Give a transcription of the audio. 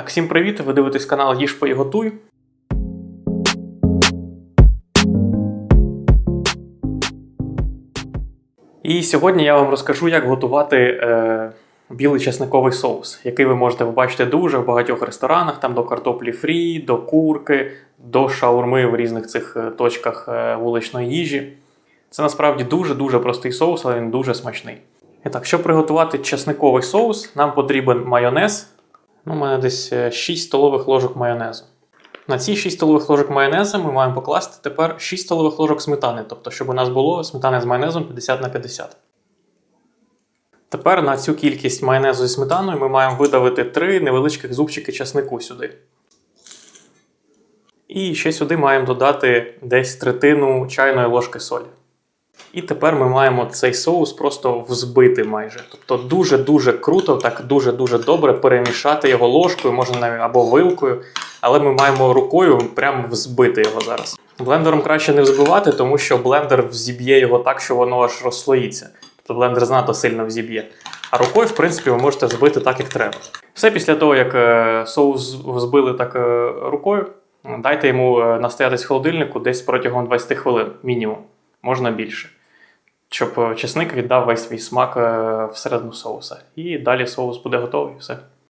Так, всім привіт! Ви дивитесь канал Їж Пий Готуй. І сьогодні я вам розкажу, як готувати е, білий чесниковий соус, який ви можете побачити дуже в багатьох ресторанах, там до картоплі фрі, до курки, до шаурми в різних цих е, точках е, вуличної їжі. Це насправді дуже-дуже простий соус, але він дуже смачний. І так, щоб приготувати чесниковий соус, нам потрібен майонез. Ну, у мене десь е, 6 столових ложок майонезу. На ці 6 столових ложок майонезу ми маємо покласти тепер 6 столових ложок сметани, тобто, щоб у нас було сметани з майонезом 50 на 50. Тепер на цю кількість майонезу зі сметаною ми маємо видавити 3 невеличких зубчики часнику сюди. І ще сюди маємо додати десь третину чайної ложки солі. І тепер ми маємо цей соус просто взбити майже. Тобто дуже-дуже круто, так дуже-дуже добре перемішати його ложкою, можна навіть або вилкою, але ми маємо рукою прямо взбити його зараз. Блендером краще не взбивати, тому що блендер взіб'є його так, що воно аж розслоїться. Тобто блендер знато сильно взіб'є. А рукою, в принципі, ви можете взбити так, як треба. Все після того, як е, соус взбили так е, рукою, дайте йому е, настоятись в холодильнику десь протягом 20 хвилин, мінімум, можна більше щоб чесник віддав весь свій смак е, всередину соуса. І далі соус буде готовий. Все.